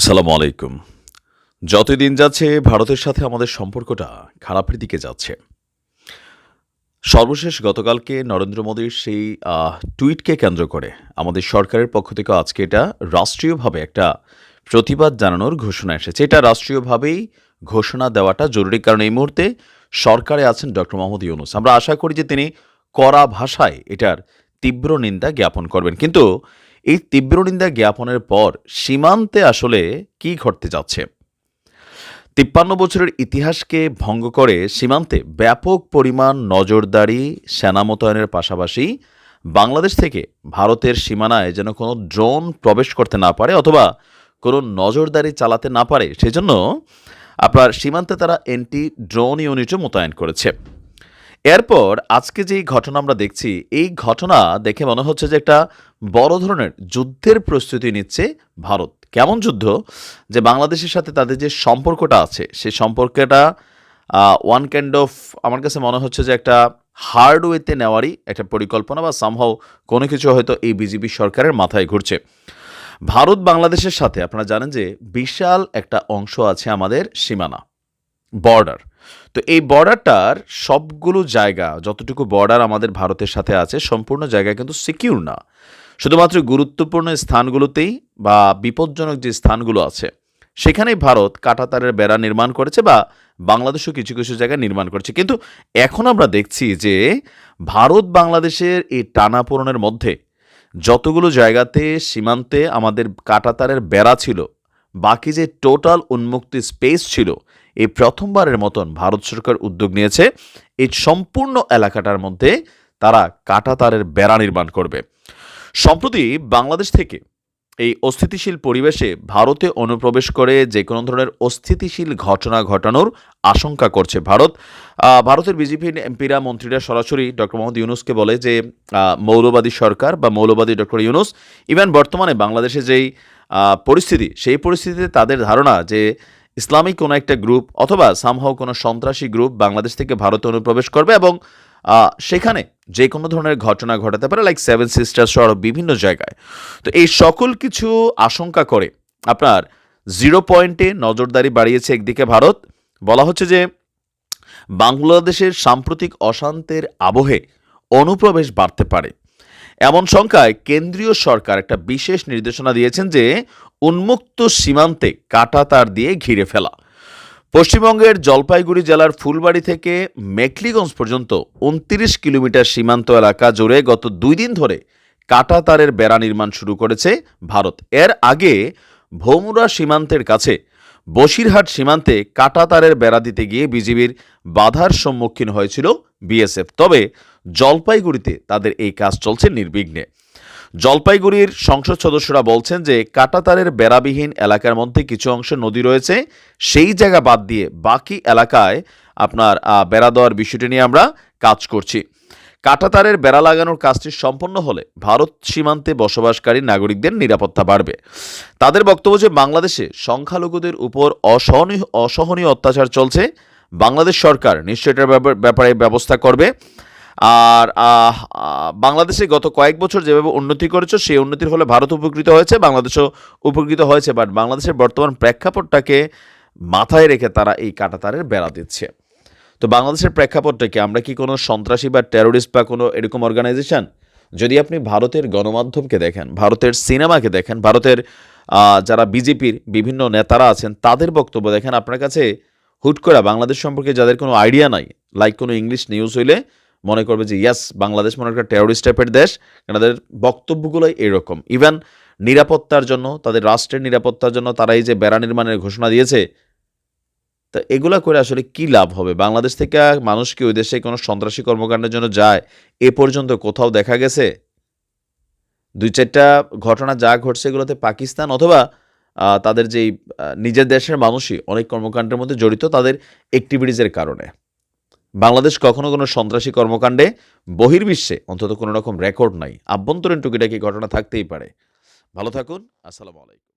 আসসালামু আলাইকুম। যতই দিন যাচ্ছে, ভারতের সাথে আমাদের সম্পর্কটা খারাপের দিকে যাচ্ছে। সর্বশেষ গতকালকে নরেন্দ্র মোদীর সেই টুইটকে কেন্দ্র করে আমাদের সরকারের পক্ষ থেকে আজকে এটা রাষ্ট্রীয়ভাবে একটা প্রতিবাদ জানানোর ঘোষণা এসেছে। এটা রাষ্ট্রীয়ভাবেই ঘোষণা দেওয়াটা জরুরি। কারণ এই মুহূর্তে সরকারে আছেন ডক্টর মোহাম্মদ ইউনুস। আমরা আশা করি যে তিনি কড়া ভাষায় এটার তীব্র নিন্দা জ্ঞাপন করবেন। কিন্তু এই তীব্র নিন্দা জ্ঞাপনের পর সীমান্তে আসলে কি ঘটতে যাচ্ছে? তিপ্পান্ন বছরের ইতিহাসকে ভঙ্গ করে সীমান্তে ব্যাপক পরিমাণ নজরদারি, সেনা মোতায়েনের পাশাপাশি বাংলাদেশ থেকে ভারতের সীমানায় যেন কোনো ড্রোন প্রবেশ করতে না পারে অথবা কোনো নজরদারি চালাতে না পারে, সেজন্য আপনার সীমান্তে তারা এন্টি ড্রোন ইউনিটও মোতায়েন করেছে। এরপর আজকে যেই ঘটনা আমরা দেখছি, এই ঘটনা দেখে মনে হচ্ছে যে একটা বড় ধরনের যুদ্ধের প্রস্তুতি নিচ্ছে ভারত। কেমন যুদ্ধ? যে বাংলাদেশের সাথে তাদের যে সম্পর্কটা আছে, সেই সম্পর্কটা ওয়ান কাইন্ড অফ আমার কাছে মনে হচ্ছে যে একটা হার্ড ওয়েতে নেওয়ারই একটা পরিকল্পনা বা সামহাও কোনো কিছু হয়তো এই বিজেপি সরকারের মাথায় ঘুরছে। ভারত বাংলাদেশের সাথে আপনারা জানেন যে বিশাল একটা অংশ আছে আমাদের সীমানা বর্ডার তো এই বর্ডারটার সবগুলো জায়গা, যতটুকু বর্ডার আমাদের ভারতের সাথে আছে, সম্পূর্ণ জায়গা কিন্তু সিকিউর না। শুধুমাত্র গুরুত্বপূর্ণ স্থানগুলোতেই বা বিপজ্জনক যে স্থানগুলো আছে, সেখানেই ভারত কাঁটাতারের বেড়া নির্মাণ করেছে বা বাংলাদেশও কিছু কিছু জায়গায় নির্মাণ করেছে। কিন্তু এখন আমরা দেখছি যে ভারত বাংলাদেশের এই টানাপোড়নের মধ্যে যতগুলো জায়গাতে সীমান্তে আমাদের কাঁটাতারের বেড়া ছিল, বাকি যে টোটাল উন্মুক্ত স্পেস ছিল এই প্রথমবারের মতন ভারত সরকার উদ্যোগ নিয়েছে, এই সম্পূর্ণ এলাকাটার মধ্যে তারা কাঁটাতারের বেড়া নির্মাণ করবে। সম্প্রতি বাংলাদেশ থেকে এই অস্থিতিশীল পরিবেশে ভারতে অনুপ্রবেশ করে যে কোনো ধরনের অস্থিতিশীল ঘটনা ঘটানোর আশঙ্কা করছে ভারত। ভারতের বিজেপি এমপিরা, মন্ত্রীরা সরাসরি ডক্টর মোহাম্মদ ইউনুসকে বলে যে মৌলবাদী সরকার বা মৌলবাদী ডক্টর ইউনুস, ইভেন বর্তমানে বাংলাদেশে যেই পরিস্থিতি, সেই পরিস্থিতিতে তাদের ধারণা যে ইসলামিক কোনো একটা গ্রুপ অথবা সামহাও কোনো সন্ত্রাসী গ্রুপ বাংলাদেশ থেকে ভারতে অনুপ্রবেশ করবে এবং সেখানে যে কোনো ধরনের ঘটনা ঘটাতে পারে লাইক সেভেন সিস্টার্স সহ আরও বিভিন্ন জায়গায়। তো এই সকল কিছু আশঙ্কা করে আপনার জিরো পয়েন্টে নজরদারি বাড়িয়েছে একদিকে ভারত। বলা হচ্ছে যে বাংলাদেশের সাম্প্রতিক অশান্তের আবহে অনুপ্রবেশ বাড়তে পারে। এমন সংখ্যায় কেন্দ্রীয় সরকার একটা বিশেষ নির্দেশনা দিয়েছেন যে উন্মুক্ত সীমান্তে কাঁটাতার দিয়ে ঘিরে ফেলা। পশ্চিমবঙ্গের জলপাইগুড়ি জেলার ফুলবাড়ি থেকে মেকলিগঞ্জ পর্যন্ত উনত্রিশ কিলোমিটার সীমান্ত এলাকা জুড়ে গত দুই দিন ধরে কাঁটাতারের বেড়া নির্মাণ শুরু করেছে ভারত। এর আগে ভৌমুরা সীমান্তের কাছে বসিরহাট সীমান্তে কাঁটাতারের বেড়া দিতে গিয়ে বিজিবির বাধার সম্মুখীন হয়েছিল বিএসএফ। তবে জলপাইগুড়িতে তাদের এই কাজ চলছে নির্বিঘ্নে। জলপাইগুড়ির সংসদ সদস্যরা বলছেন যে কাঁটাতারের বেড়াবিহীন এলাকার মধ্যে কিছু অংশ নদী রয়েছে, সেই জায়গা বাদ দিয়ে বাকি এলাকায় আপনার বেড়া দেওয়ার বিষয়টি নিয়ে আমরা কাজ করছি। কাঁটাতারের বেড়া লাগানোর কাজটি সম্পন্ন হলে ভারত সীমান্তে বসবাসকারী নাগরিকদের নিরাপত্তা বাড়বে। তাদের বক্তব্য যে বাংলাদেশে সংখ্যালঘুদের উপর অসহনীয় অসহনীয় অত্যাচার চলছে, বাংলাদেশ সরকার নিশ্চয় এটার ব্যাপার- ব্যবস্থা করবে। আর বাংলাদেশে গত কয়েক বছর যেভাবে উন্নতি করেছে, সেই উন্নতির ফলে ভারত উপকৃত হয়েছে, বাংলাদেশও উপকৃত হয়েছে, বাট বাংলাদেশের বর্তমান প্রেক্ষাপটটাকে মাথায় রেখে তারা এই কাঁটাতারের বেড়া দিচ্ছে। তো বাংলাদেশের প্রেক্ষাপটটা কি? আমরা কি কোনো সন্ত্রাসী বা টেরোরিস্ট বা কোনো এরকম অর্গানাইজেশন যদি আপনি ভারতের গণমাধ্যমকে দেখেন, ভারতের সিনেমাকে দেখেন, ভারতের যারা বিজেপির বিভিন্ন নেতারা আছেন, তাদের বক্তব্য দেখেন, আপনার কাছে হুট করে বাংলাদেশ সম্পর্কে যাদের কোনো আইডিয়া নাই লাইক কোনো ইংলিশ নিউজ হইলে মনে করবে যে ইয়াস বাংলাদেশ মনে একটা টেরোরিস্ট টাইপের দেশ। তাদের বক্তব্যগুলোই এরকম। ইভেন নিরাপত্তার জন্য, তাদের রাষ্ট্রের নিরাপত্তার জন্য তারা এই যে বেড়া নির্মাণের ঘোষণা দিয়েছে তা এগুলা করে আসলে কি লাভ হবে? বাংলাদেশ থেকে মানুষ কি ওই দেশে কোনো সন্ত্রাসী কর্মকাণ্ডের জন্য যায়? এ পর্যন্ত কোথাও দেখা গেছে? দুই চারটা ঘটনা যা ঘটছে এগুলোতে পাকিস্তান অথবা তাদের যেই নিজের দেশের মানুষই অনেক কর্মকাণ্ডের মধ্যে জড়িত তাদের অ্যাক্টিভিটিসের কারণে। বাংলাদেশ কখনো কোনো সন্ত্রাসী কর্মকাণ্ডে বহির্বিশ্বে অন্তত কোনো রকম রেকর্ড নাই। আভ্যন্তরীণ টুকিটাকি ঘটনা থাকতেই পারে। ভালো থাকুন, আসসালামু আলাইকুম।